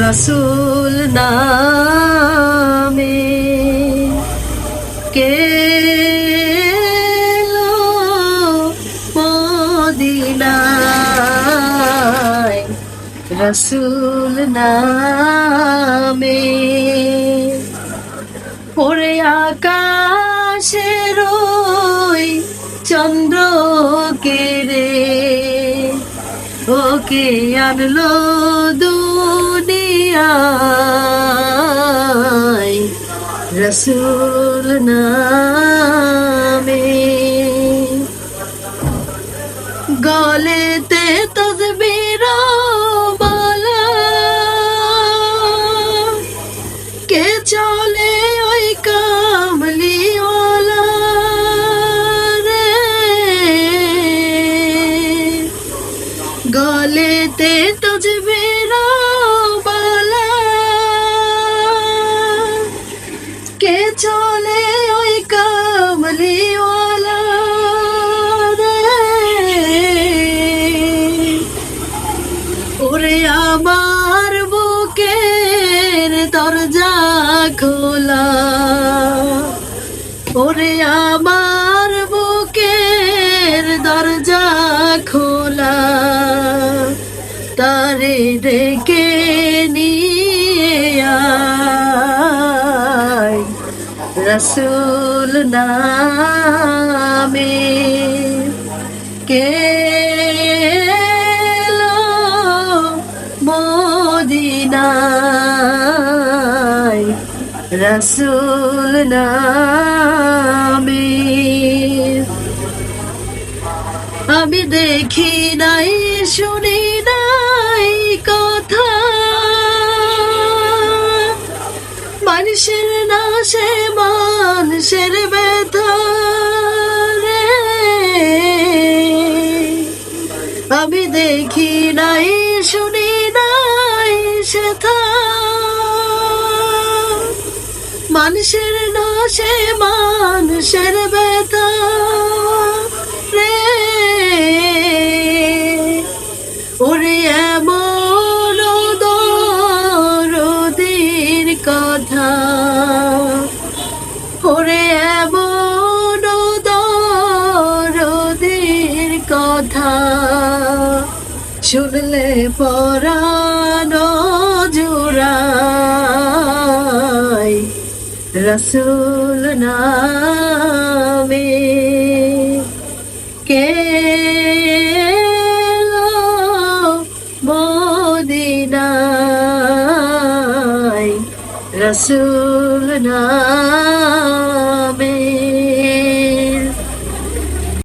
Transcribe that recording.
রসুল নামে কে রসুল নামে। পরে আকাশের ওই চন্দ্র কেড়ে ওকে আনলো দুনিয়ায় রসুল নামে। গলেতে তসবির মালা। কে চলে ওই কামলিওয়ালা রে? গলেতে তসবির চলে ওই কামলিওয়ালা ওরে আমার বুকের দরজা খোলা। ওরে আমার বুকের দরজা খোলা। তারে ডেকে নিয়ে রসুল নামে কে মদিনায়? রসুল নামে। আমি দেখি নাই, শুনি নাই কথা। মানুষের না নাশে মানুষের ব্যথা আমি দেখি নাই, শুনি নাই সেথা। মানুষের নাশে, মানুষের ব্যথা রে। ওরে এমন কথা শুনলে পরানো জোড়াই রসুল নামে। কে মদিনায় রসুল নামে?